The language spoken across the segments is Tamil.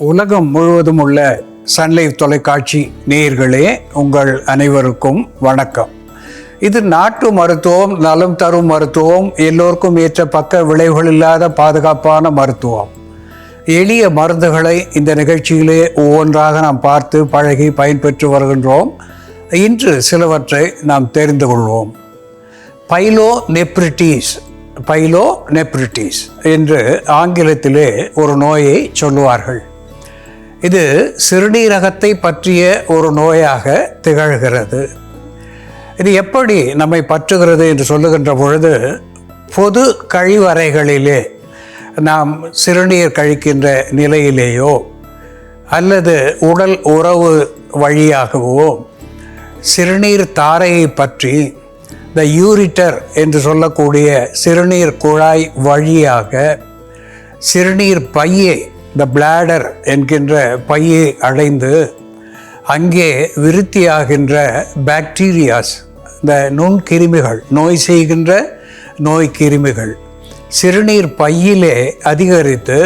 உலகம் முழுவதும் உள்ள சன்லைவ் தொலைக்காட்சி நேயர்களே உங்கள் அனைவருக்கும் வணக்கம். இது நாட்டு மருத்துவம் நலம் தரும் மருத்துவம் எல்லோருக்கும் ஏற்ற பக்க விளைவுகள் இல்லாத பாதுகாப்பான மருத்துவம். எளிய மருந்துகளை இந்த நிகழ்ச்சியிலே ஒவ்வொன்றாக நாம் பார்த்து பழகி பயன்பெற்று வருகின்றோம். இன்று சிலவற்றை நாம் தெரிந்து கொள்வோம். பைலோ நெப்ரிட்டிஸ் பைலோ நெப்ரிட்டிஸ் என்று ஆங்கிலத்திலே ஒரு நோயை சொல்லுவார்கள். இது சிறுநீரகத்தை பற்றிய ஒரு நோயாக திகழ்கிறது. இது எப்படி நம்மை பற்றுகிறது என்று சொல்லுகின்ற பொழுது பொது கழிவறைகளிலே நாம் சிறுநீர் கழிக்கின்ற நிலையிலேயோ அல்லது உடல் உறவு வழியாகவோ சிறுநீர் தாரையை பற்றி த யூரிட்டர் என்று சொல்லக்கூடிய சிறுநீர் குழாய் வழியாக சிறுநீர் பையை த பிளாடர் என்கின்ற பையை அடைந்து அங்கே விருத்தியாகின்ற பாக்டீரியாஸ் இந்த நுண்கிருமிகள் நோய் செய்கின்ற நோய் கிருமிகள் சிறுநீர் பையிலே அதிகரித்து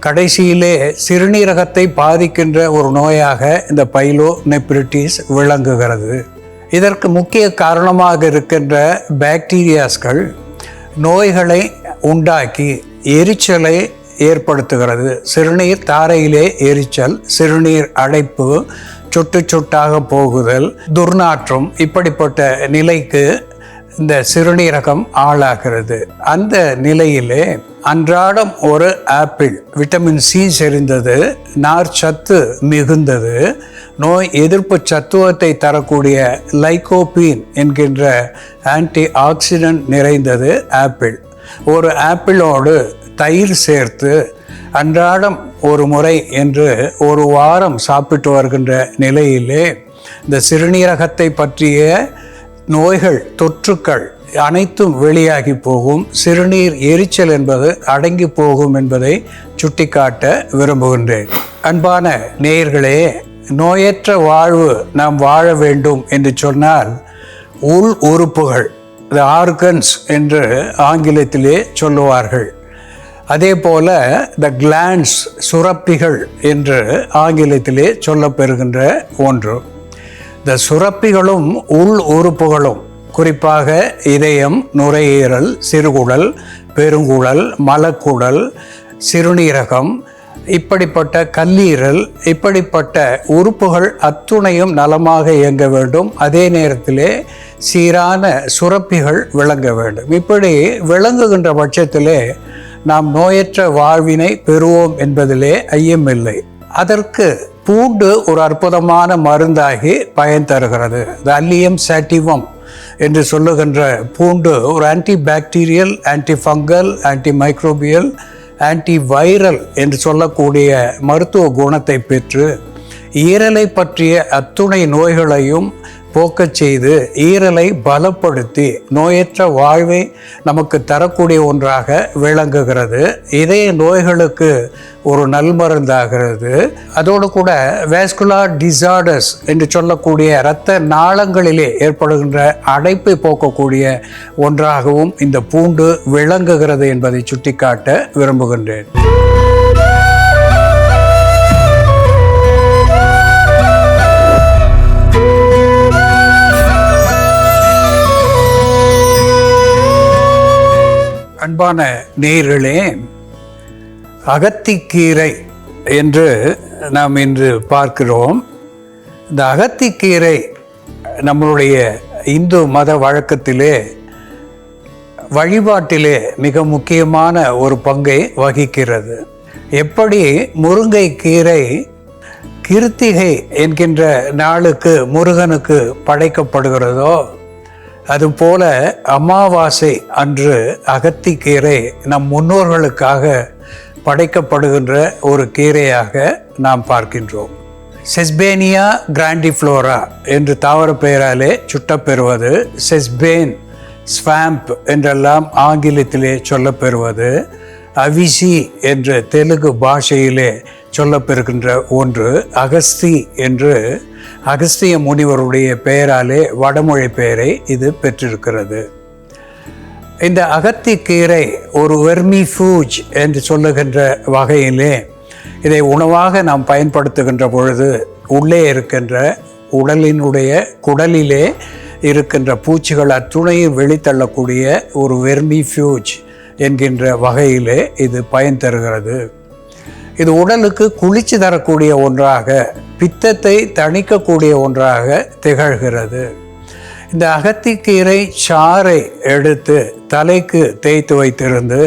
கடைசியிலே சிறுநீரகத்தை பாதிக்கின்ற ஒரு நோயாக இந்த பைலோ நெப்ரிட்டிஸ் விளங்குகிறது. இதற்கு முக்கிய காரணமாக இருக்கின்ற பாக்டீரியாஸ்கள் நோய்களை உண்டாக்கி எரிச்சலை ஏற்படுத்துகிறது. சிறுநீர் தாரையிலே எரிச்சல் சிறுநீர் அடைப்பு சுட்டு சுட்டாக போகுதல் துர்நாற்றம் இப்படிப்பட்ட நிலைக்கு இந்த சிறுநீரகம் ஆளாகிறது. அந்த நிலையிலே அன்றாடம் ஒரு ஆப்பிள் விட்டமின் சி செறிந்தது நார் சத்து மிகுந்தது நோய் எதிர்ப்பு சத்துவத்தை தரக்கூடிய லைகோபீன் என்கின்ற ஆன்டி ஆக்சிடென்ட் நிறைந்தது ஆப்பிள். ஒரு ஆப்பிளோடு தயிர் சேர்த்து அன்றாடம் ஒரு முறை என்று ஒரு வாரம் சாப்பிட்டு வருகின்ற நிலையிலே இந்த சிறுநீரகத்தை பற்றிய நோய்கள் தொற்றுக்கள் அனைத்தும் வெளியாகி போகும். சிறுநீர் எரிச்சல் என்பது அடங்கி போகும் என்பதை சுட்டிக்காட்ட விரும்புகின்றேன். அன்பான நேயர்களே நோயற்ற வாழ்வு நாம் வாழ வேண்டும் என்று சொன்னால் உள் உறுப்புகள் த ஆர்கன்ஸ் என்று ஆங்கிலத்திலே சொல்லுவார்கள். அதே போல த கிளான்ஸ் சுரப்பிகள் என்று ஆங்கிலத்திலே சொல்லப்பெறுகின்ற ஒன்று. இந்த சுரப்பிகளும் உள் உறுப்புகளும் குறிப்பாக இதயம் நுரையீரல் சிறுகுடல் பெருங்குழல் மலக்குடல் சிறுநீரகம் இப்படிப்பட்ட கல்லீரல் இப்படிப்பட்ட உறுப்புகள் அத்துணையும் நலமாக இயங்க வேண்டும். அதே நேரத்திலே சீரான சுரப்பிகள் விளங்க வேண்டும். இப்படி விளங்குகின்ற பட்சத்திலே நாம் நோயற்ற வாழ்வினை பெறுவோம் என்பதிலே ஐயமில்லை அதற்கு பூண்டு ஒரு அற்புதமான மருந்தாகி பயன் தருகிறது. த அல்லியம் சாட்டிவம் என்று சொல்லுகின்ற பூண்டு ஒரு anti bacterial anti fungal anti microbial anti viral என்று சொல்லக்கூடிய மருத்துவ குணத்தை பெற்று ஈரலை பற்றிய அத்துணை நோய்களையும் போக்கச் செய்து ஈரலை பலப்படுத்தி நோயற்ற வாழ்வை நமக்கு தரக்கூடிய ஒன்றாக விளங்குகிறது. இதய நோய்களுக்கு ஒரு நல்மருந்தாகிறது. அதோடு கூட வேஸ்குலார் டிசார்டர்ஸ் என்று சொல்லக்கூடிய இரத்த நாளங்களிலே ஏற்படுகின்ற அடைப்பை போக்கக்கூடிய ஒன்றாகவும் இந்த பூண்டு விளங்குகிறது என்பதை சுட்டிக்காட்ட விரும்புகின்றேன். அன்பான நேயர்களே அகத்திக்கீரை என்று நாம் இன்று பார்க்கிறோம். இந்த அகத்திக்கீரை நம்மளுடைய இந்து மத வழக்கத்திலே வழிபாட்டிலே மிக முக்கியமான ஒரு பங்கை வகிக்கிறது. எப்படி முருங்கை கீரை கிருத்திகை என்கின்ற நாளுக்கு முருகனுக்கு படைக்கப்படுகிறதோ அதுபோல அமாவாசை அன்று அகத்திக்கீரை நம் முன்னோர்களுக்காக படைக்கப்படுகின்ற ஒரு கீரையாக நாம் பார்க்கின்றோம். செஸ்பேனியா கிராண்டிஃப்ளோரா என்று தாவர பெயராலே சுட்டப்பெறுவது செஸ்பேன் ஸ்வாம்ப் என்றெல்லாம் ஆங்கிலத்திலே சொல்லப்பெறுவது அவிசி என்ற தெலுங்கு பாஷையிலே சொல்லப்பெறுகின்ற ஒன்று அகஸ்தி என்று அகஸ்திய முனிவருடைய பெயராலே வடமொழி பெயரை இது பெற்றிருக்கிறது. இந்த அகத்திக்கீரை ஒரு வெர்மி ஃபூஜ் என்று சொல்லுகின்ற வகையிலே இதை உணவாக நாம் பயன்படுத்துகின்ற பொழுது உள்ளே இருக்கின்ற உடலினுடைய குடலிலே இருக்கின்ற பூச்சிகள் அத்துணையும் வெளித்தள்ளக்கூடிய ஒரு வெர்மி ஃபியூஜ் என்கின்ற வகையிலே இது பயன் தருகிறது. இது உடலுக்கு குளிர்ச்சி தரக்கூடிய ஒன்றாக பித்தத்தை தணிக்கக்கூடிய ஒன்றாக திகழ்கிறது. இந்த அகத்திக்கீரை சாறை எடுத்து தலைக்கு தேய்த்து வைத்திருந்து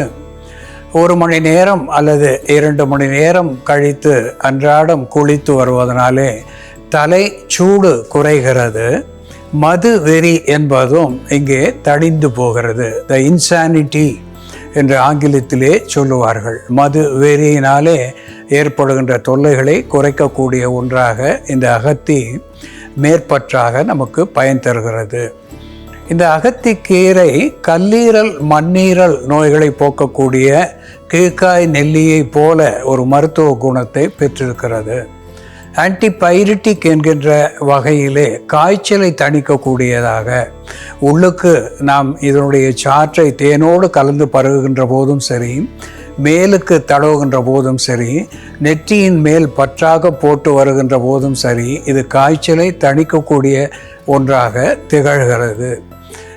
ஒரு மணி நேரம் அல்லது இரண்டு மணி நேரம் கழித்து அன்றாடம் குளித்து வருவதனாலே தலை சூடு குறைகிறது. மது வெறி என்பதும் இங்கே தணிந்து போகிறது. த இன்சானிட்டி என்று ஆங்கிலத்திலே சொல்லுவார்கள். மது வெறியினாலே ஏற்படுகின்ற தொல்லைகளை குறைக்கக்கூடிய ஒன்றாக இந்த அகத்தி மேற்பற்றாக நமக்கு பயன் தருகிறது. இந்த அகத்திக்கீரை கல்லீரல் மண்ணீரல் நோய்களை போக்கக்கூடிய கீழ்காய் நெல்லியை போல ஒரு மருத்துவ குணத்தை பெற்றிருக்கிறது. ஆன்டிபைரிட்டிக் என்கின்ற வகையிலே காய்ச்சலை தணிக்கக்கூடியதாக உள்ளுக்கு நாம் இதனுடைய சாற்றை தேனோடு கலந்து பருகுகின்ற போதும் சரி மேலுக்கு தடவுகின்ற போதும் சரி நெற்றியின் மேல் பற்றாக போட்டு வருகின்ற போதும் சரி இது காய்ச்சலை தணிக்கக்கூடிய ஒன்றாக திகழ்கிறது.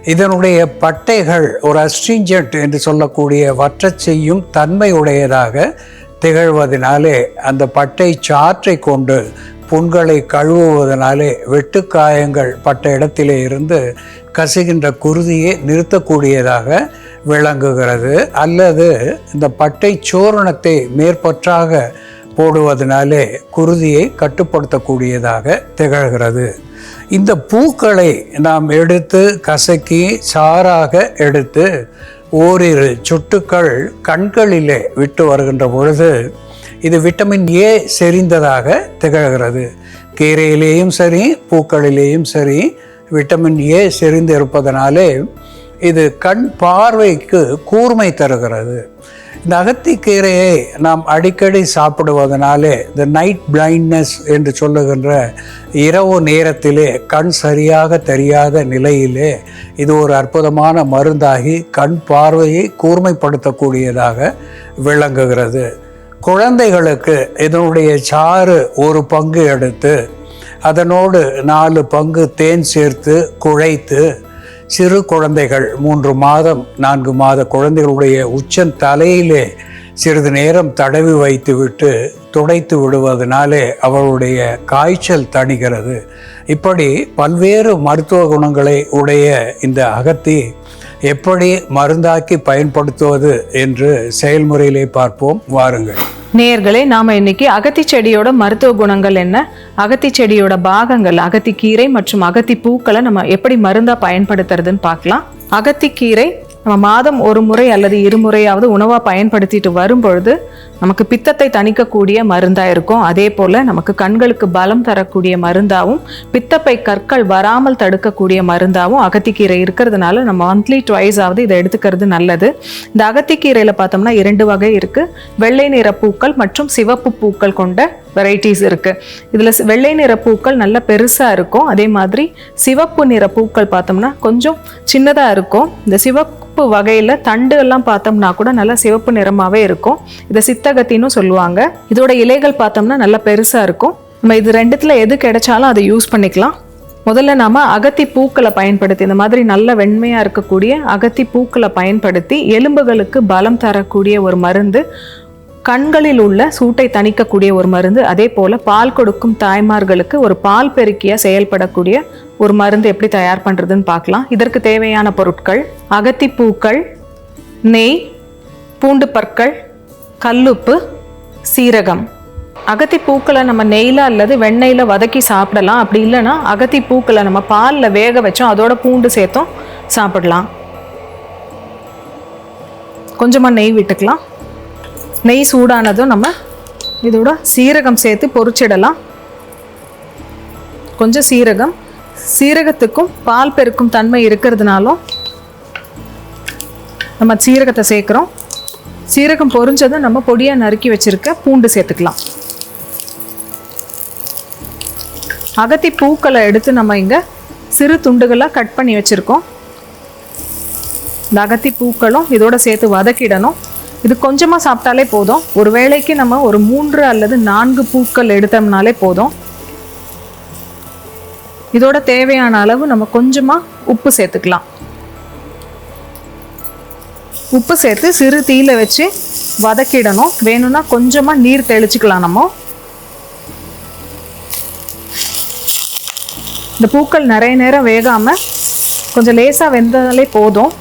இதனுடைய பட்டைகள் ஒரு அஸ்ட்ரிஞ்சன்ட் என்று சொல்லக்கூடிய வற்றச் செய்யும் தன்மையுடையதாக திகழ்வதனாலே அந்த பட்டை சாற்றை கொண்டு புண்களை கழுவுவதனாலே வெட்டுக்காயங்கள் பட்ட இடத்திலே இருந்து கசுகின்ற குருதியை நிறுத்தக்கூடியதாக விளங்குகிறது. அல்லது இந்த பட்டை சோரணத்தை மேற்பற்றாக போடுவதனாலே குருதியை கட்டுப்படுத்தக்கூடியதாக திகழ்கிறது. இந்த பூக்களை நாம் எடுத்து கசக்கி சாராக எடுத்து ஓரிரு சொட்டுக்கள் கண்களிலே விட்டு வருகின்ற பொழுது இது விட்டமின் ஏ செறிந்ததாக திகழ்கிறது. கீரையிலேயும் சரி பூக்களிலேயும் சரி விட்டமின் ஏ செறிந்து இருப்பதனாலே இது கண் பார்வைக்கு கூர்மை தருகிறது. இந்த அகத்திக்கீரையை நாம் அடிக்கடி சாப்பிடுவதனாலே இந்த நைட் பிளைண்ட்னஸ் என்று சொல்லுகின்ற இரவு நேரத்திலே கண் சரியாக தெரியாத நிலையிலே இது ஒரு அற்புதமான மருந்தாகி கண் பார்வையை கூர்மைப்படுத்தக்கூடியதாக விளங்குகிறது. குழந்தைகளுக்கு இதனுடைய சாறு ஒரு பங்கு எடுத்து அதனோடு நாலு பங்கு தேன் சேர்த்து குழைத்து சிறு குழந்தைகள் மூன்று மாதம் நான்கு மாத குழந்தைகளுடைய உச்சன் தலையிலே சிறிது நேரம் தடவி வைத்துவிட்டு துடைத்து விடுவதனாலே அவளுடைய காய்ச்சல் தணிகிறது. இப்படி பல்வேறு மருத்துவ குணங்களை உடைய இந்த அகத்தி எப்படி மருந்தாக்கி பயன்படுத்துவது என்று செயல்முறையிலே பார்ப்போம். வாருங்கள். நேர்களே நாம் இன்னைக்கு அகத்தி செடியோட மருத்துவ குணங்கள் என்ன? அகத்தி செடியோட பாகங்கள் அகத்தி கீரை மற்றும் அகத்தி பூக்களை நம்ம எப்படி மருந்தாக பயன்படுத்துறதுன்னு பார்க்கலாம். அகத்தி கீரை நம்ம மாதம் ஒரு முறை அல்லது இருமுறையாவது உணவாக பயன்படுத்திட்டு வரும் பொழுது நமக்கு பித்தத்தை தணிக்கக்கூடிய மருந்தாக இருக்கும். அதே போல் நமக்கு கண்களுக்கு பலம் தரக்கூடிய மருந்தாகவும் பித்தப்பை கற்கள் வராமல் தடுக்கக்கூடிய மருந்தாகவும் அகத்திக்கீரை இருக்கிறதுனால நம்ம மந்த்லி ட்வைஸ் ஆகுது இதை எடுத்துக்கிறது நல்லது. இந்த அகத்திக்கீரையில் பார்த்தோம்னா இரண்டு வகை இருக்குது வெள்ளை நிற பூக்கள் மற்றும் சிவப்பு பூக்கள் கொண்ட வெரைட்டிஸ் இருக்குது இதில் வெள்ளை நிற பூக்கள் நல்ல பெருசாக இருக்கும். அதே மாதிரி சிவப்பு நிற பூக்கள் பார்த்தோம்னா கொஞ்சம் சின்னதாக இருக்கும். இந்த சிவப்பு வகையில் தண்டு எல்லாம் பார்த்தோம்னா கூட நல்லா சிவப்பு நிறமாகவே இருக்கும். இதை சித்தகத்தின்னு சொல்லுவாங்க. இதோட இலைகள் பார்த்தோம்னா நல்லா பெருசாக இருக்கும். நம்ம இது ரெண்டுத்தில் எது கிடைச்சாலும் அதை யூஸ் பண்ணிக்கலாம். முதல்ல நாம் அகத்தி பூக்களை பயன்படுத்தி இந்த மாதிரி நல்ல வெண்மையாக இருக்கக்கூடிய அகத்தி பூக்களை பயன்படுத்தி எலும்புகளுக்கு பலம் தரக்கூடிய ஒரு மருந்து கண்களில் உள்ள சூட்டை தணிக்கக்கூடிய ஒரு மருந்து அதே போல் பால் கொடுக்கும் தாய்மார்களுக்கு ஒரு பால் பெருக்கியாக செயல்படக்கூடிய ஒரு மருந்து எப்படி தயார் பண்ணுறதுன்னு பார்க்கலாம். இதற்கு தேவையான பொருட்கள் அகத்திப்பூக்கள் நெய் பூண்டு பற்கள் கல்லுப்பு சீரகம். அகத்தி பூக்களை நம்ம நெய்யில் அல்லது வெண்ணெயில வதக்கி சாப்பிடலாம். அப்படி இல்லைன்னா அகத்தி பூக்களை நம்ம பாலில் வேக வச்சோம் அதோட பூண்டு சேர்த்தும் சாப்பிடலாம். கொஞ்சமாக நெய் விட்டுக்கலாம். நெய் சூடானதும் நம்ம இதோட சீரகம் சேர்த்து பொறிச்சிடலாம். கொஞ்சம் சீரகம். சீரகத்துக்கும் பால் பெருக்கும் தன்மை இருக்கிறதுனாலும் நம்ம சீரகத்தை சேர்க்குறோம். சீரகம் பொரிஞ்சதும் நம்ம பொடியாக நறுக்கி வச்சுருக்க பூண்டு சேர்த்துக்கலாம். அகத்தி பூக்களை எடுத்து நம்ம இங்கே சிறு துண்டுகளாக கட் பண்ணி வச்சுருக்கோம். இந்த அகத்தி பூக்களும் இதோட சேர்த்து வதக்கிடணும். இது கொஞ்சமாக சாப்பிட்டாலே போதும். ஒரு வேளைக்கு நம்ம ஒரு மூன்று அல்லது நான்கு பூக்கள் எடுத்தோம்னாலே போதும். இதோட தேவையான அளவு நம்ம கொஞ்சமாக உப்பு சேர்த்துக்கலாம். உப்பு சேர்த்து சிறு தீயில வச்சு வதக்கிடணும். வேணும்னா கொஞ்சமாக நீர் தெளிச்சுக்கலாம் நம்ம. இந்த பூக்கள் நிறைய நேரம் வேகாமல் கொஞ்சம் லேசாக வெந்தாலே போதும்.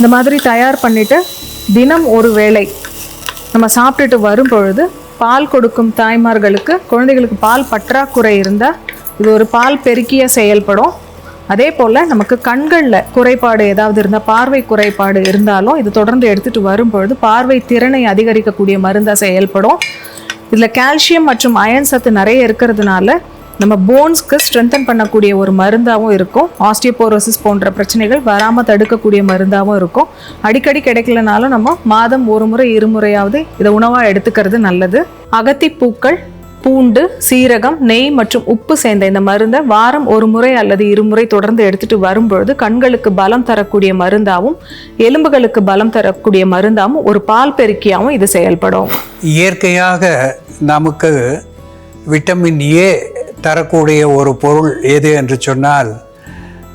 இந்த மாதிரி தயார் பண்ணிவிட்டு தினம் ஒரு வேளை நம்ம சாப்பிட்டுட்டு வரும் பொழுது பால் கொடுக்கும் தாய்மார்களுக்கு குழந்தைகளுக்கு பால் பற்றாக்குறை இருந்தால் இது ஒரு பால் பெருக்கிய செயல்படும். அதே போல் நமக்கு கண்களில் குறைபாடு ஏதாவது இருந்தால் பார்வை குறைபாடு இருந்தாலும் இது தொடர்ந்து எடுத்துகிட்டு வரும்பொழுது பார்வை திறனை அதிகரிக்கக்கூடிய மருந்தாக செயல்படும். இதில் கால்சியம் மற்றும் அயன் சத்து நிறைய இருக்கிறதுனால நம்ம போன்ஸ்க்கு ஸ்ட்ரென்தன் பண்ணக்கூடிய ஒரு மருந்தாகவும் இருக்கும். ஆஸ்டியோபோரோசிஸ் போன்ற பிரச்சனைகள் வராமல் தடுக்கக்கூடிய மருந்தாகவும் இருக்கும். அடிக்கடி கிடைக்கலனாலும் நம்ம மாதம் ஒரு முறை இருமுறையாவது இதை உணவாக எடுத்துக்கிறது நல்லது. அகத்திப்பூக்கள் பூண்டு சீரகம் நெய் மற்றும் உப்பு சேர்ந்த இந்த மருந்தை வாரம் ஒரு முறை அல்லது இருமுறை தொடர்ந்து எடுத்துட்டு வரும்பொழுது கண்களுக்கு பலம் தரக்கூடிய மருந்தாகவும் எலும்புகளுக்கு பலம் தரக்கூடிய மருந்தாகவும் ஒரு பால் பெருக்கியாகவும் இது செயல்படும். இயற்கையாக நமக்கு விட்டமின் ஏ தரக்கூடிய ஒரு பொருள் எது என்று சொன்னால்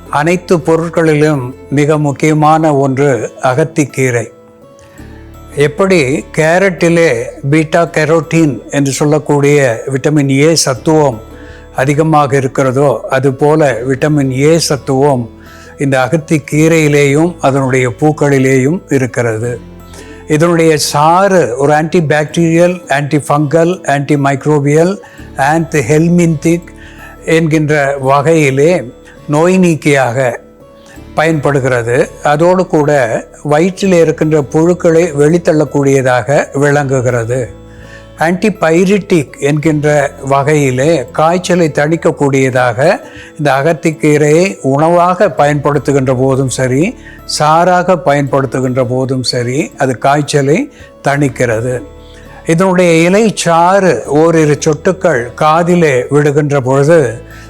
அனைத்து பொருட்களிலும் மிக முக்கியமான ஒன்று அகத்திக்கீரை. எப்படி கேரட்டிலே பீட்டா கெரோட்டீன் என்று சொல்லக்கூடிய விட்டமின் ஏ சத்துவம் அதிகமாக இருக்கிறதோ அதுபோல விட்டமின் ஏ சத்துவம் இந்த அகத்தி கீரையிலேயும் அதனுடைய பூக்களிலேயும் இருக்கிறது. இதனுடைய சாறு ஒரு anti bacterial anti fungal anti microbial anthelmintic என்கின்ற வகையிலே நோய் நீக்கியாக பயன்படுகிறது. அதோடு கூட வயிற்றில் இருக்கின்ற புழுக்களை வெளித்தள்ளக்கூடியதாக விளங்குகிறது. ஆன்டிபைரிட்டிக் என்கின்ற வகையிலே காய்ச்சலை தணிக்கக்கூடியதாக இந்த அகத்திக்கீரையை உணவாக பயன்படுத்துகின்ற போதும் சரி சாராக பயன்படுத்துகின்ற போதும் சரி அது காய்ச்சலை தணிக்கிறது. இதனுடைய இலை சாறு ஓரிரு சொட்டுக்கள் காதிலே விடுகின்ற பொழுது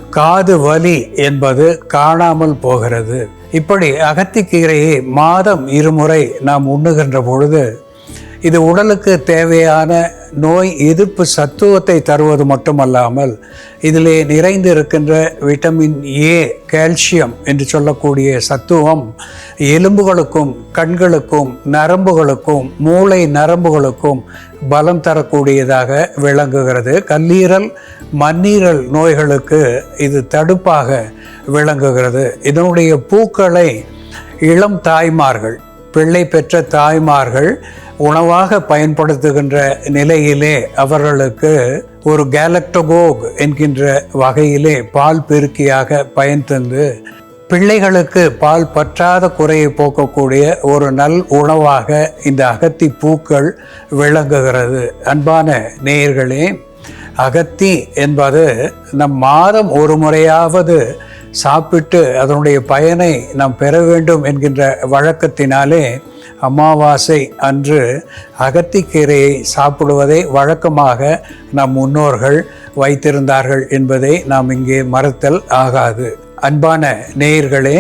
காது வலி என்பது காணாமல் போகிறது. இப்படி அகத்திக்கீரையை மாதம் இருமுறை நாம் உண்ணுகின்ற பொழுது இது உடலுக்கு தேவையான நோய் எதிர்ப்பு சத்துவத்தை தருவது மட்டுமல்லாமல் இதிலே நிறைந்து இருக்கின்ற விட்டமின் ஏ கால்சியம் என்று சொல்லக்கூடிய சத்துவம் எலும்புகளுக்கும் கண்களுக்கும் நரம்புகளுக்கும் மூளை நரம்புகளுக்கும் பலம் தரக்கூடியதாக விளங்குகிறது. கல்லீரல் மண்ணீரல் நோய்களுக்கு இது தடுப்பாக விளங்குகிறது. இதனுடைய பூக்களை இளம் தாய்மார்கள் பிள்ளை பெற்ற தாய்மார்கள் உணவாக பயன்படுத்துகின்ற நிலையிலே அவர்களுக்கு ஒரு கேலக்டோகோக் என்கின்ற வகையிலே பால் பெருக்கியாக பயன் தந்து பிள்ளைகளுக்கு பால் பற்றாத குறையை போக்கக்கூடிய ஒரு நல் உணவாக இந்த அகத்தி பூக்கள் விளங்குகிறது. அன்பான நேயர்களே அகத்தி என்பது நம் மாதம் ஒரு முறையாவது சாப்பிட்டு அதனுடைய பயனை நாம் பெற வேண்டும் என்கின்ற வழக்கத்தினாலே அமாவாசை அன்று அகத்திக்கீரையை சாப்பிடுவதை வழக்கமாக நம் முன்னோர்கள் வைத்திருந்தார்கள் என்பதை நாம் இங்கே மறுத்தல் ஆகாது. அன்பான நேயர்களே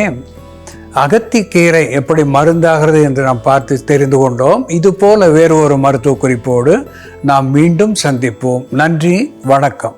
அகத்திக்கீரை எப்படி மருந்தாகிறது என்று நாம் பார்த்து தெரிந்து கொண்டோம். இது போல வேறு ஒரு மருத்துவ குறிப்போடு நாம் மீண்டும் சந்திப்போம். நன்றி வணக்கம்.